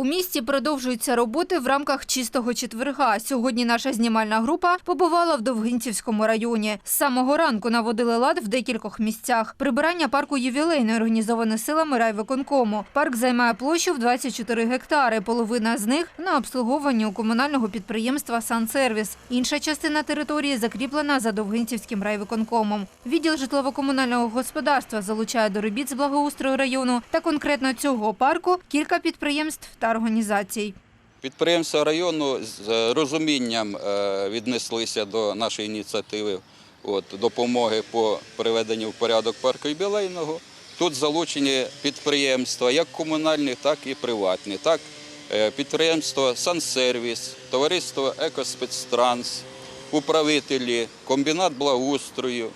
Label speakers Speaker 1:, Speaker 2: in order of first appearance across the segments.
Speaker 1: У місті продовжуються роботи в рамках чистого четверга. Сьогодні наша знімальна група побувала в Довгинцівському районі. З самого ранку наводили лад в декількох місцях. Прибирання парку ювілейний організоване силами райвиконкому. Парк займає площу в 24 гектари. Половина з них на обслуговуванні у комунального підприємства «Сансервіс». Інша частина території закріплена за Довгинцівським райвиконкомом. Відділ житлово-комунального господарства залучає до робіт з благоустрою району та конкретно цього парку кілька підприємств та організацій.
Speaker 2: Підприємства району з розумінням е, віднеслися до нашої ініціативи от, допомоги по приведенню в порядок парку юбілейного. Тут залучені підприємства, як комунальні, так і приватні. Так, е, підприємство «Сансервіс», товариство «Екоспецтранс», управителі, комбінат благоустрою,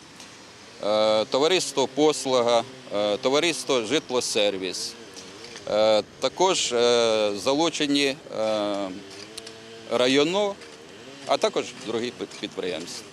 Speaker 2: е, товариство «Послуга», е, товариство «Житлосервіс». Е, Також е, залучені е, районо, а також другі під- підприємства.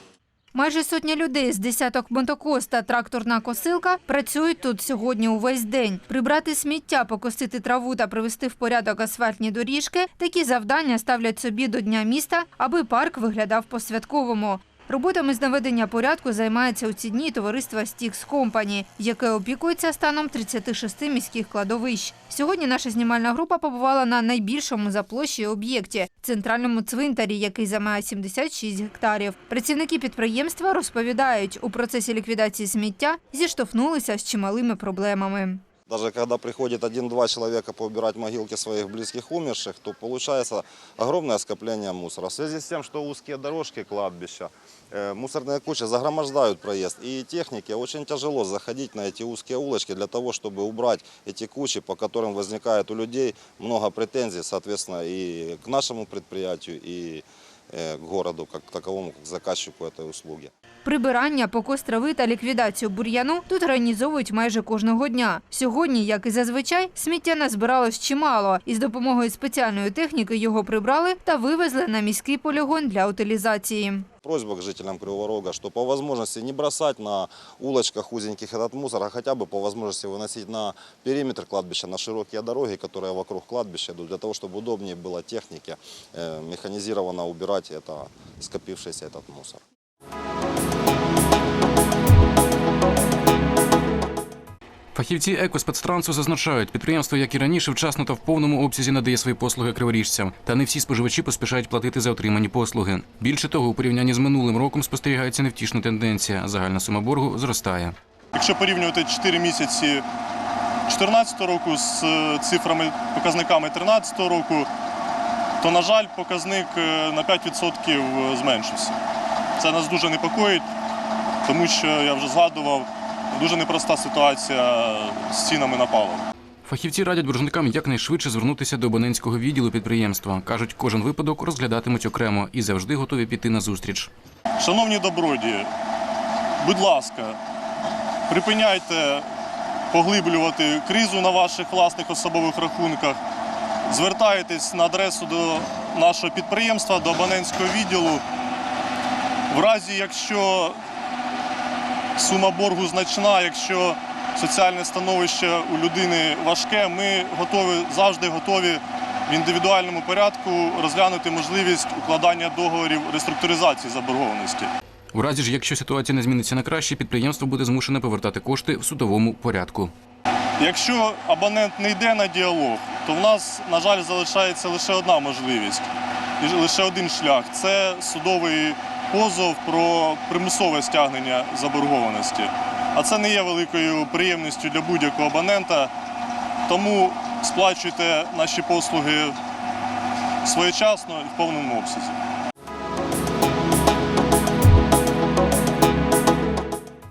Speaker 1: Майже сотня людей з десяток мотокос тракторна косилка працюють тут сьогодні увесь день. Прибрати сміття, покосити траву та привести в порядок асфальтні доріжки – такі завдання ставлять собі до Дня міста, аби парк виглядав по-святковому. Роботами з наведення порядку займається у ці дні товариство «Стікс Компані», яке опікується станом 36 міських кладовищ. Сьогодні наша знімальна група побувала на найбільшому за площею об'єкті – центральному цвинтарі, який займає 76 гектарів. Працівники підприємства розповідають, у процесі ліквідації сміття зіштовхнулися з чималими проблемами.
Speaker 3: Даже когда приходит один-два человека поубирать могилки своих близких умерших, то получается огромное скопление мусора. В связи с тем, что узкие дорожки кладбища, э, мусорные кучи загромождают проезд. И технике очень тяжело заходить на эти узкие улочки для того, чтобы убрать эти кучи, по которым возникает у людей много претензий, соответственно, и к нашему предприятию, и э, к городу как таковому, как заказчику этой услуги.
Speaker 1: Прибирання, покос трави та ліквідацію бур'яну тут організовують майже кожного дня. Сьогодні, як і зазвичай, сміття назбиралось чимало. І з допомогою спеціальної техніки його прибрали та вивезли на міський полігон для утилізації.
Speaker 3: Просьба к жителям Кривого Рога, что по возможности не бросать на улочках узеньких этот мусор, а хотя бы по возможности выносить на периметр кладбища, на широкие дороги, которые вокруг кладбища идут, для того, чтобы удобнее было технике э, механизированно убирать это, скопившийся этот мусор.
Speaker 4: Фахівці екоспецтрансу зазначають, підприємство, як і раніше, вчасно та в повному обсязі надає свої послуги криворіжцям. Та не всі споживачі поспішають платити за отримані послуги. Більше того, у порівнянні з минулим роком спостерігається невтішна тенденція. Загальна сума боргу зростає.
Speaker 5: Якщо порівнювати 4 місяці 2014 року з е, цифрами, показниками 2013 року, то, на жаль, показник е, на 5% зменшився. Це нас дуже непокоїть, тому що я вже згадував, дуже непроста ситуація з цінами на паливо.
Speaker 4: Фахівці радять боржникам якнайшвидше звернутися до абонентського відділу підприємства. кажуть, кожен випадок розглядатимуть окремо і завжди готові піти на зустріч.
Speaker 5: Шановні добродії, будь ласка, припиняйте поглиблювати кризу на ваших власних особових рахунках. Звертайтесь на адресу до нашого підприємства, до абонентського відділу. В разі, якщо сума боргу значна, якщо соціальне становище у людини важке, ми готові, завжди готові в індивідуальному порядку розглянути можливість укладання договорів реструктуризації заборгованості.
Speaker 4: У разі ж, якщо ситуація не зміниться на краще, підприємство буде змушене повертати кошти в судовому порядку.
Speaker 5: Якщо абонент не йде на діалог, то в нас, на жаль, залишається лише одна можливість і лише один шлях це судовий позов про примусове стягнення заборгованості. А це не є великою приємністю для будь-якого абонента. Тому сплачуйте наші послуги своєчасно і в повному обсязі.